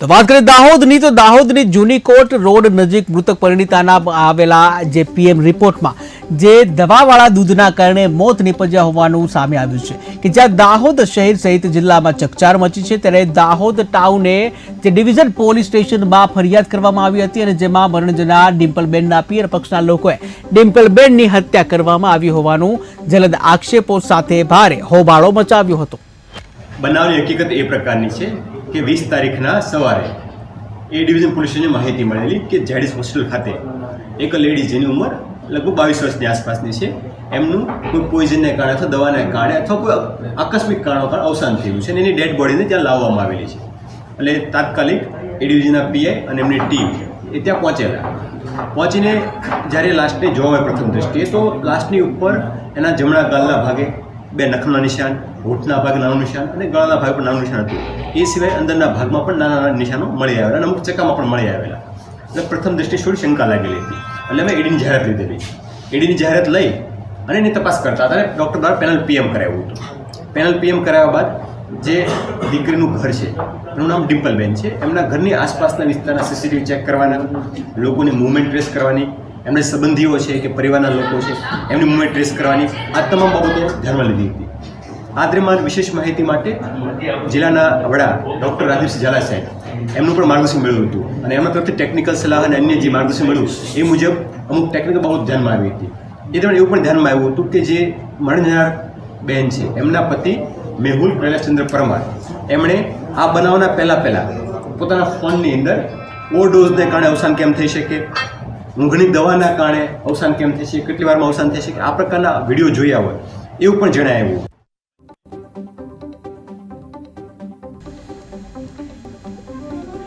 તો વાત કરીએ દાહોદની, તો દાહોદની જૂની કોટ રોડ નજીક મૃતક પરિણીતાના આવેલા જે પીએમ રિપોર્ટમાં જે દવાવાળા દૂધના કારણે મોત નીપજ્યા હોવાનું સામે આવ્યું છે કે જ્યાં દાહોદ શહેર સહિત જિલ્લામાં ચકચાર મચી છે, ત્યારે દાહોદ ટાઉને જે ડિવિઝન પોલીસ સ્ટેશનમાં ફરિયાદ કરવામાં આવી હતી અને જેમાં મરણજના ડિમ્પલબેનના પિયર પક્ષના લોકોએ ડિમ્પલબેનની હત્યા કરવામાં આવી હોવાનું જલદ આક્ષેપો સાથે ભારે હોબાળો મચાવ્યો હતો. બનાવની હકીકત એ પ્રકારની છે કે વીસ તારીખના સવારે એ ડિવિઝન પોલીસ સ્ટેશનને માહિતી મળેલી કે જેડીસ હોસ્ટેલ ખાતે એક લેડી જેની ઉંમર લગભગ બાવીસ વર્ષની આસપાસની છે. એમનું કોઈ પોઈઝનને કારણે અથવા દવાને કારણે અથવા કોઈ આકસ્મિક કારણો કારણ અવસાન થયું છે અને એની ડેડ બોડીને ત્યાં લાવવામાં આવેલી છે. એટલે તાત્કાલિક એ ડિવિઝનના પીઆઈ અને એમની ટીમ એ ત્યાં પહોંચેલા. પહોંચીને જ્યારે લાસ્ટને જોવા પ્રથમ દ્રષ્ટિએ તો લાસ્ટની ઉપર એના જમણા ગાલના ભાગે બે નખના નિશાન, હોઠના ભાગે નાનું નિશાન અને ગળાના ભાગે પણ નાનું નિશાન હતું. એ સિવાય અંદરના ભાગમાં પણ નાના નાના નિશાનો મળી આવેલા અને અમુક ચક્કામાં પણ મળી આવેલા. એટલે પ્રથમ દ્રષ્ટિએ થોડી શંકા લાગેલી હતી. એટલે અમે એડીની જાહેરાત લીધેલી. એડીની જાહેરાત લઈ અને એની તપાસ કરતા હતા અને ડૉક્ટર દ્વારા પેનલ પીએમ કરાવ્યું હતું. પેનલ પીએમ કરાવ્યા બાદ જે દીકરીનું ઘર છે, એનું નામ ડિમ્પલબેન છે. એમના ઘરની આસપાસના વિસ્તારના સીસીટીવી ચેક કરવાના, લોકોની મૂવમેન્ટ ટ્રેસ કરવાની એમના સંબંધીઓ છે કે પરિવારના લોકો છે, એમની મૂવમેન્ટ ટ્રેસ કરવાની આ તમામ બાબતો ધ્યાનમાં લીધી હતી. આ દરમિયાન વિશેષ માહિતી માટે જિલ્લાના વડા ડૉક્ટર રાજીવસિંહ ઝાલા સાહેબ એમનું પણ માર્ગદર્શન મળ્યું હતું અને એમના તરફથી ટેકનિકલ સલાહ અને અન્ય જે માર્ગદર્શન મળ્યું એ મુજબ અમુક ટેકનિકલ બાબત ધ્યાનમાં આવી હતી. એ દરમિયાન એવું પણ ધ્યાનમાં આવ્યું હતું કે જે મરણનાર બહેન છે, એમના પતિ મેહુલ પ્રહલાદચંદ્ર પરમાર, એમણે આ બનાવના પહેલાં પહેલાં પોતાના ફોનની અંદર ઓવરડોઝને કારણે અવસાન કેમ થઈ શકે? ઊંઘની દવાના કારણે અવસાન કેમ થશે? કેટલી વારમાં અવસાન થશે? કે આ પ્રકારના વીડિયો જોયા હોય, એવું પણ જણાવ્યું